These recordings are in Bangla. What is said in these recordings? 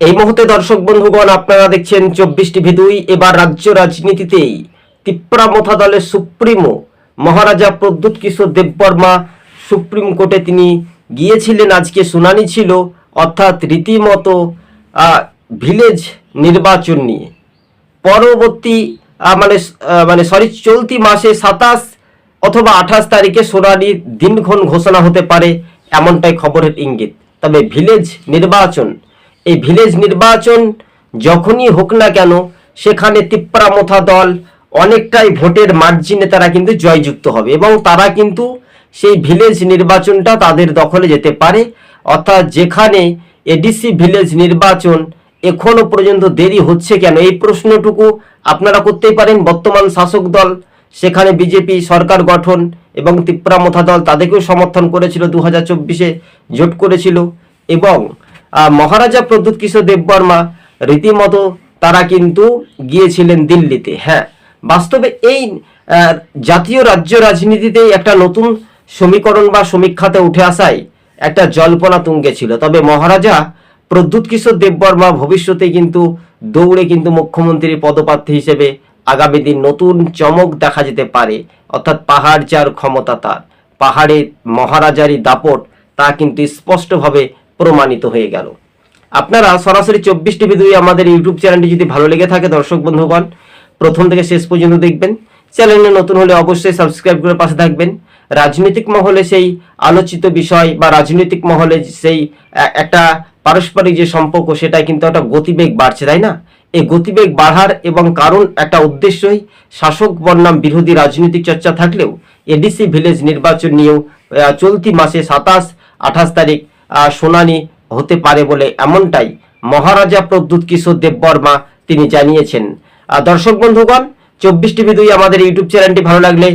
এই মুহূর্তে দর্শক বন্ধুগণ, আপনারা দেখছেন চব্বিশ টিভি দুই। এবার রাজ্য রাজনীতিতেই তিপ্রা তিপ্রামথা দলের সুপ্রিমো মহারাজা প্রদ্যুৎ কিশোর দেববর্মা সুপ্রিম কোর্টে তিনি গিয়েছিলেন, আজকে শুনানি ছিল, অর্থাৎ রীতিমতো ভিলেজ নির্বাচন নিয়ে। পরবর্তী মানে মানে সরি চলতি মাসে সাতাশ অথবা আঠাশ তারিখে শুনানির দিনক্ষণ ঘোষণা হতে পারে, এমনটাই খবরের ইঙ্গিত। তবে ভিলেজ নির্বাচন এই ভিলেজ নির্বাচন যখনই হোক না কেন, সেখানে তিপ্রামথা দল অনেকটাই ভোটের মার্জিনে তারা কিন্তু জয়যুক্ত হবে এবং তারা কিন্তু সেই ভিলেজ নির্বাচনটা তাদের দখলে যেতে পারে। অর্থাৎ যেখানে এডিসি ভিলেজ নির্বাচন এখনও পর্যন্ত দেরি হচ্ছে কেন? এই প্রশ্নটুকু আপনারা করতেই পারেন। বর্তমান শাসক দল, সেখানে বিজেপি সরকার গঠন এবং তিপ্রামথা দল তাদেরকেও সমর্থন করেছিল, দু হাজার চব্বিশে জোট করেছিল এবং মহারাজা প্রদ্যুৎ কিশোর দেববর্মা রীতিমতো তারা কিন্তু গিয়েছিলেন দিল্লিতে হ্যাঁ। বাস্তবে এই জাতীয় রাজ্য রাজনীতিতে একটা নতুন সমীকরণ বা সমীক্ষাতে উঠে আসায় একটা জল্পনা তুঙ্গে ছিল। তবে মহারাজা প্রদ্যুৎ কিশোর দেববর্মা ভবিষ্যতে কিন্তু দৌড়ে কিন্তু মুখ্যমন্ত্রীর পদপ্রার্থী হিসেবে আগামী দিন নতুন চমক দেখা যেতে পারে, অর্থাৎ পাহাড় যার ক্ষমতা তার। পাহাড়ে মহারাজারই দাপট তা কিন্তু স্পষ্টভাবে প্রমাণিত হয়ে গেল। আপনারা সরাসরি চব্বিশ টিভি দুই আমাদের ইউটিউব চ্যানেলটি যদি ভালো লেগে থাকে, দর্শক বন্ধুগণ, প্রথম থেকে শেষ পর্যন্ত দেখবেন। চ্যানেলে নতুন হলে অবশ্যই সাবস্ক্রাইব করে পাশে থাকবেন। রাজনৈতিক মহলে সেই আলোচিত বিষয় বা রাজনৈতিক মহলে সেই একটা পারস্পরিক যে সম্পর্ক সেটা কিন্তু একটা গতিবেগ বাড়ছে, তাই না? এই গতিবেগ বাড়ার এবং কারণ একটা উদ্দেশ্যই শাসক বনাম বিরোধী রাজনৈতিক চর্চা থাকলেও, এডিসি ভিলেজ নির্বাচন নিয়েও চলতি মাসে সাতাশ আঠাশ তারিখ শুনানি হতে পারে বলে এমনটাই মহারাজা প্রদ্যুৎ কিশোর দেববর্মা তিনি জানিয়েছেন। দর্শক বন্ধুগণ, চব্বিশ টিভি দুই আমাদের ইউটিউব চ্যানেলটি ভালো লাগলে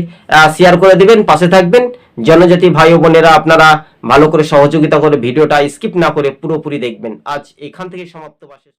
শেয়ার করে দিবেন, পাশে থাকবেন। জনজাতি ভাই ও বোনেরা, আপনারা ভালো করে সহযোগিতা করে ভিডিওটা স্কিপ না করে পুরোপুরি দেখবেন। আজ এখান থেকে সমাপ্ত, বাসে